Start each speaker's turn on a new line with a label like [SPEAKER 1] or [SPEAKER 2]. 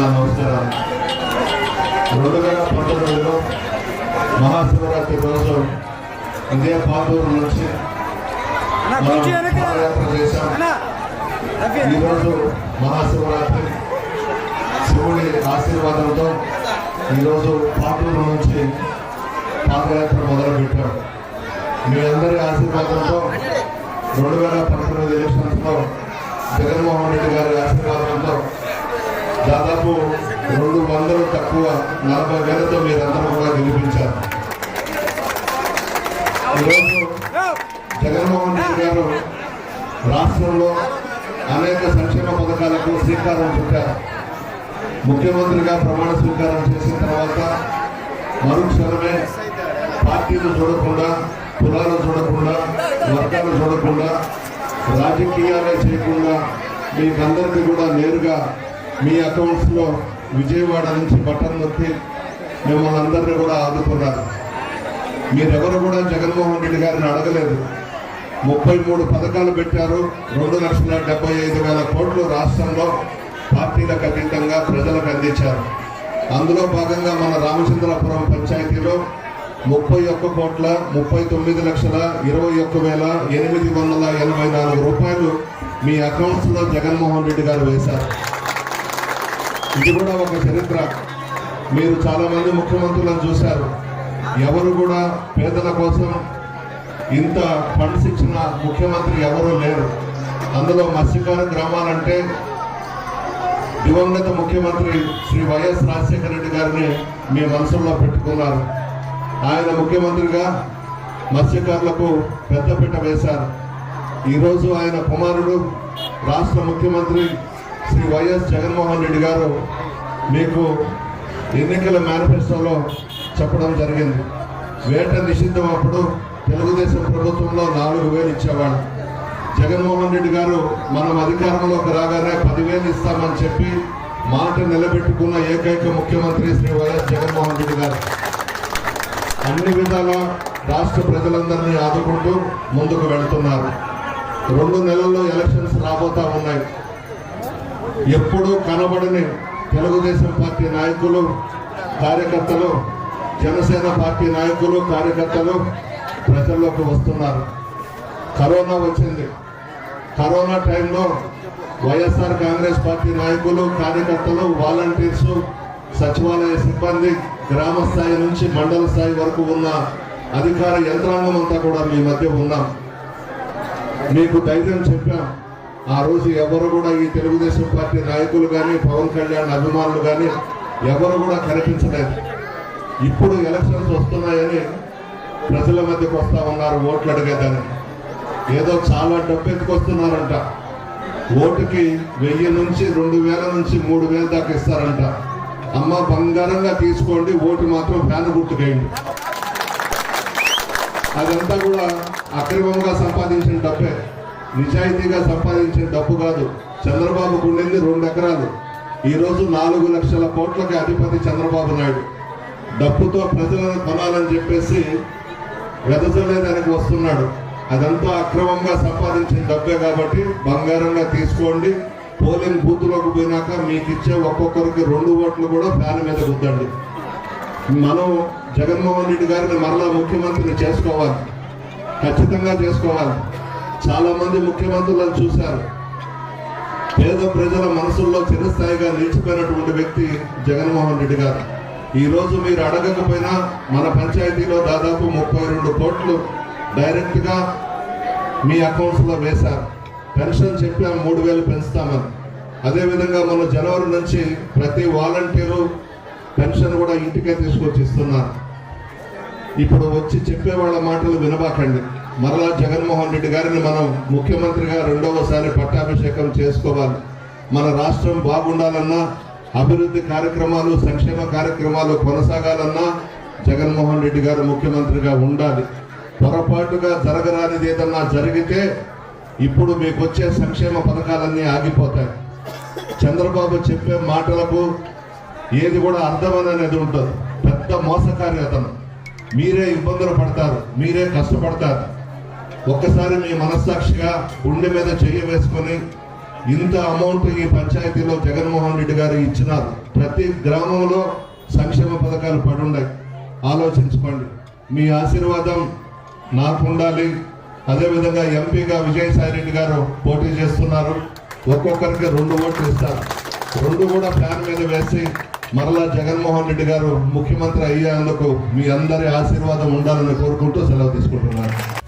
[SPEAKER 1] నా నమస్కారాలు రెండు వేల పంతొమ్మిదిలో మహాశివరాత్రి రోజు ఇదే పాతూరు నుంచి పాదయాత్ర చేశాం. ఈరోజు మహాశివరాత్రి శివుడి ఆశీర్వాదంతో ఈరోజు పాటూరు నుంచి పాదయాత్ర మొదలుపెట్టాం. మీ అందరి ఆశీర్వాదంతో రెండు వేల పంతొమ్మిది ఎలక్షన్స్లో జగన్మోహన్ రెడ్డి గారి ఆశీర్వాదంతో దాదాపు రెండు వందలు తక్కువ నలభై వేలతో మీరందరూ కూడా గెలిపించారు. ఈరోజు జగన్మోహన్ రెడ్డి గారు రాష్ట్రంలో అనేక సంక్షేమ పథకాలకు శ్రీకారం చుట్టారు. ముఖ్యమంత్రిగా ప్రమాణ స్వీకారం చేసిన తర్వాత మరుక్షణమే పార్టీలు చూడకుండా కులాలు చూడకుండా వర్గాలు చూడకుండా రాజకీయాలే చేయకుండా మీకందరికీ కూడా నేరుగా మీ అకౌంట్స్లో విజయవాడ నుంచి బటన్ నొక్కి మిమ్మల్ని అందరినీ కూడా ఆదుకున్నారు. మీరెవరు కూడా జగన్మోహన్ రెడ్డి గారిని అడగలేదు. ముప్పై మూడు పథకాలు పెట్టారు. రెండు లక్షల డెబ్బై ఐదు వేల కోట్లు రాష్ట్రంలో పార్టీలకు అతీతంగా ప్రజలకు అందించారు. అందులో భాగంగా మన రామచంద్రపురం పంచాయతీలో ముప్పై ఒక్క కోట్ల ముప్పై తొమ్మిది లక్షల ఇరవై ఒక్క వేల ఎనిమిది వందల ఎనభై నాలుగు రూపాయలు మీ అకౌంట్స్లో జగన్మోహన్ రెడ్డి గారు వేశారు. ఇది కూడా ఒక చరిత్ర. మీరు చాలా మంది ముఖ్యమంత్రులను చూశారు. ఎవరు కూడా పేదల కోసం ఇంత ఫండ్స్ ఇచ్చిన ముఖ్యమంత్రి ఎవరూ లేరు. అందులో మత్స్యకార గ్రామాలంటే దివంగత ముఖ్యమంత్రి శ్రీ వైఎస్ రాజశేఖర రెడ్డి గారిని మీ మనసులో పెట్టుకున్నారు. ఆయన ముఖ్యమంత్రిగా మత్స్యకారులకు పెద్దపీట వేశారు. ఈరోజు ఆయన కుమారుడు రాష్ట్ర ముఖ్యమంత్రి శ్రీ వైఎస్ జగన్మోహన్ రెడ్డి గారు మీకు ఎన్నికల మేనిఫెస్టోలో చెప్పడం జరిగింది. వేట నిషిద్ధం అప్పుడు తెలుగుదేశం ప్రభుత్వంలో నాలుగు వేలు ఇచ్చేవాడు జగన్మోహన్ రెడ్డి గారు మనం అధికారంలోకి రాగానే పదివేలు ఇస్తామని చెప్పి మాట నిలబెట్టుకున్న ఏకైక ముఖ్యమంత్రి శ్రీ వైఎస్ జగన్మోహన్ రెడ్డి గారు. అన్ని విధాల రాష్ట్ర ప్రజలందరినీ ఆదుకుంటూ ముందుకు వెళుతున్నారు. రెండు నెలల్లో ఎలక్షన్స్ రాబోతా ఉన్నాయి. ఎప్పుడూ కనబడని తెలుగుదేశం పార్టీ నాయకులు కార్యకర్తలు జనసేన పార్టీ నాయకులు కార్యకర్తలు ప్రజల్లోకి వస్తున్నారు. కరోనా వచ్చింది. కరోనా టైంలో వైఎస్ఆర్ కాంగ్రెస్ పార్టీ నాయకులు కార్యకర్తలు వాలంటీర్స్ సచివాలయ సిబ్బంది గ్రామ స్థాయి నుంచి మండల స్థాయి వరకు ఉన్న అధికార యంత్రాంగం అంతా కూడా మీ మధ్య ఉన్నాం. మీకు ధైర్యం చెప్పాం. ఆ రోజు ఎవరు కూడా ఈ తెలుగుదేశం పార్టీ నాయకులు కానీ పవన్ కళ్యాణ్ అభిమానులు కానీ ఎవరు కూడా కనిపించలేదు. ఇప్పుడు ఎలక్షన్స్ వస్తున్నాయని ప్రజల మధ్యకు వస్తా ఉన్నారు ఓట్లు అడిగేదని ఏదో చాలా డబ్బు ఎత్తుకొస్తున్నారంట ఓటుకి వెయ్యి నుంచి రెండు వేల నుంచి మూడు వేల దాకా ఇస్తారంట. అమ్మ బంగారంగా తీసుకోండి ఓటు మాత్రం ఫ్యాన్ గుర్తుకేయండి. అదంతా కూడా అక్రమంగా సంపాదించిన డబ్బే. నిజాయితీగా సంపాదించిన డబ్బు కాదు. చంద్రబాబు గుండెంది రెండు ఎకరాలు. ఈరోజు నాలుగు లక్షల కోట్లకి అధిపతి చంద్రబాబు నాయుడు. డబ్బుతో ప్రజలను కొనాలని చెప్పేసి వెదజలేదానికి వస్తున్నాడు. అదంతా అక్రమంగా సంపాదించిన డబ్బే కాబట్టి బంగారంగా తీసుకోండి. పోలింగ్ బూత్లోకి పోయినాక మీకు ఇచ్చే ఒక్కొక్కరికి రెండు ఓట్లు కూడా ఫ్యాన్ మీద గుద్దండి. మనం జగన్మోహన్ రెడ్డి గారిని మరలా ముఖ్యమంత్రిని చేసుకోవాలి. ఖచ్చితంగా చేసుకోవాలి. చాలా మంది ముఖ్యమంత్రులను చూశారు. పేద ప్రజల మనసుల్లో చిరస్థాయిగా నిలిచిపోయినటువంటి వ్యక్తి జగన్మోహన్ రెడ్డి గారు. ఈరోజు మీరు అడగకపోయినా మన పంచాయతీలో దాదాపు ముప్పై రెండు కోట్లు డైరెక్ట్గా మీ అకౌంట్స్లో వేశారు. పెన్షన్ చెప్పాం మూడు వేలు పెంచుతామని. అదేవిధంగా మన జనవరి నుంచి ప్రతి వాలంటీరు పెన్షన్ కూడా ఇంటికే తీసుకొచ్చి ఇస్తున్నారు. ఇప్పుడు వచ్చి చెప్పే వాళ్ళ మాటలు వినబాకండి. మరలా జగన్మోహన్ రెడ్డి గారిని మనం ముఖ్యమంత్రిగా రెండవసారి పట్టాభిషేకం చేసుకోవాలి. మన రాష్ట్రం బాగుండాలన్నా అభివృద్ధి కార్యక్రమాలు సంక్షేమ కార్యక్రమాలు కొనసాగాలన్నా జగన్మోహన్ రెడ్డి గారు ముఖ్యమంత్రిగా ఉండాలి. పొరపాటుగా జరగరానిది ఏదన్నా జరిగితే ఇప్పుడు మీకు వచ్చే సంక్షేమ పథకాలన్నీ ఆగిపోతాయి. చంద్రబాబు చెప్పే మాటలకు ఏది కూడా అర్థం అనేది ఉంటుంది పెద్ద మోసకారి అతను. మీరే ఇబ్బందులు పడతారు మీరే కష్టపడతారు. ఒక్కసారి మీ మనస్సాక్షిగా గుండె మీద చెయ్యి వేసుకొని ఇంత అమౌంట్ ఈ పంచాయతీలో జగన్మోహన్ రెడ్డి గారు ఇచ్చినారు. ప్రతి గ్రామంలో సంక్షేమ పథకాలు పడున్నాయి. ఆలోచించుకోండి. మీ ఆశీర్వాదం నాకు ఉండాలి అదేవిధంగా ఎంపీగా విజయసాయి రెడ్డి గారు పోటీ చేస్తున్నారు. ఒక్కొక్కరికి రెండు ఓట్లు ఇస్తారు. రెండు కూడా ఫ్యాన్ మీద వేసి మరలా జగన్మోహన్ రెడ్డి గారు ముఖ్యమంత్రి అయ్యేందుకు మీ అందరి ఆశీర్వాదం ఉండాలని కోరుకుంటూ సెలవు తీసుకుంటున్నాను.